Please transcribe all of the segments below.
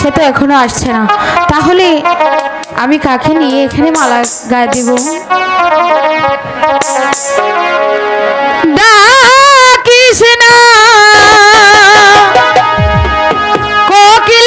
সে তো এখনও আসছে না। তাহলে আমি কাকে নিয়ে এখানে মালা গায়ে দিব? ডাকিস না। কোকিল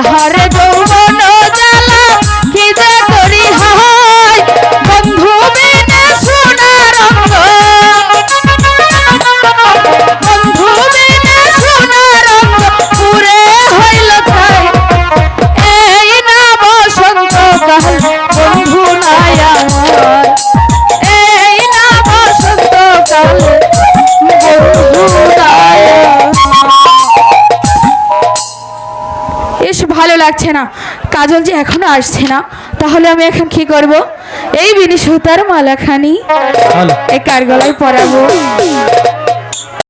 हर এস ভালো লাগছে না। কাজল যে এখনও আসছে না তাহলে আমি এখন কি করব? এই বিনি সুতার মালাখানি এই কার গলায় পরাবো।